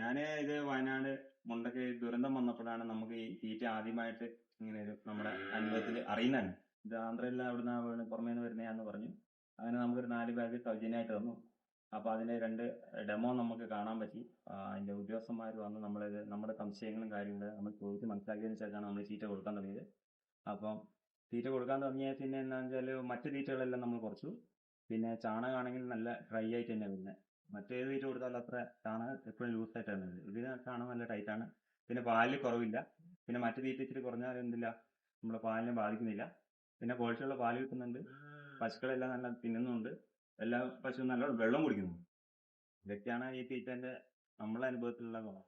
ഞാൻ ഇത് വയനാട് മുണ്ടക്ക് ദുരന്തം വന്നപ്പോഴാണ് നമുക്ക് ഈ തീറ്റ ആദ്യമായിട്ട് ഇങ്ങനെ ഒരു നമ്മുടെ അനുഭവത്തിൽ അറിയുന്നതാണ്. ഇത് ആന്ധ്രയിൽ അവിടുന്ന് വീണ് പുറമേ നിന്ന് വരുന്നതാന്ന് പറഞ്ഞു. അങ്ങനെ നമുക്കൊരു നാല് ബാഗ് സൗജന്യമായിട്ട് തന്നു. അപ്പൊ അതിന്റെ രണ്ട് ഡെമോ നമുക്ക് കാണാൻ പറ്റി. അതിന്റെ ഉദ്യോഗസ്ഥന്മാർ വന്ന് നമ്മളിത് നമ്മുടെ സംശയങ്ങളും കാര്യങ്ങളും നമ്മൾ ചോദിച്ച് മനസ്സിലാക്കിയതിന് ശേഷമാണ് നമ്മൾ തീറ്റ കൊടുക്കാൻ തുടങ്ങിയത്. അപ്പം തീറ്റ കൊടുക്കാൻ തുടങ്ങിയ പിന്നെ എന്താണെന്ന് വെച്ചാൽ മറ്റു തീറ്റകളെല്ലാം നമ്മൾ കുറച്ചു. പിന്നെ ചാണകമാണെങ്കിൽ നല്ല ഡ്രൈ ആയിട്ട് തന്നെ വരുന്നത് മറ്റേത് തീറ്റ കൊടുത്താൽ അത്ര ചാണകം എപ്പോഴും ലൂസ് ആയിട്ടാണ് വരുന്നത് ഇതിന് ചാണകം നല്ല ടൈറ്റ് ആണ്. പിന്നെ പാലിൽ കുറവില്ല. പിന്നെ മറ്റു തീറ്റ ഇച്ചിരി കുറഞ്ഞാൽ എന്തില്ല? നമ്മുടെ പാലിനെ ബാധിക്കുന്നില്ല. പിന്നെ ക്വാളിറ്റിയുള്ള പാൽ കിട്ടുന്നുണ്ട്. പശുക്കളെല്ലാം നല്ല തിന്നുന്നുണ്ട്. എല്ലാ പശുവും നല്ല വെള്ളം കുടിക്കുന്നു ഇതൊക്കെയാണ് ഈ തീറ്റന്റെ നമ്മളെ അനുഭവത്തിലുള്ള ഗുണം.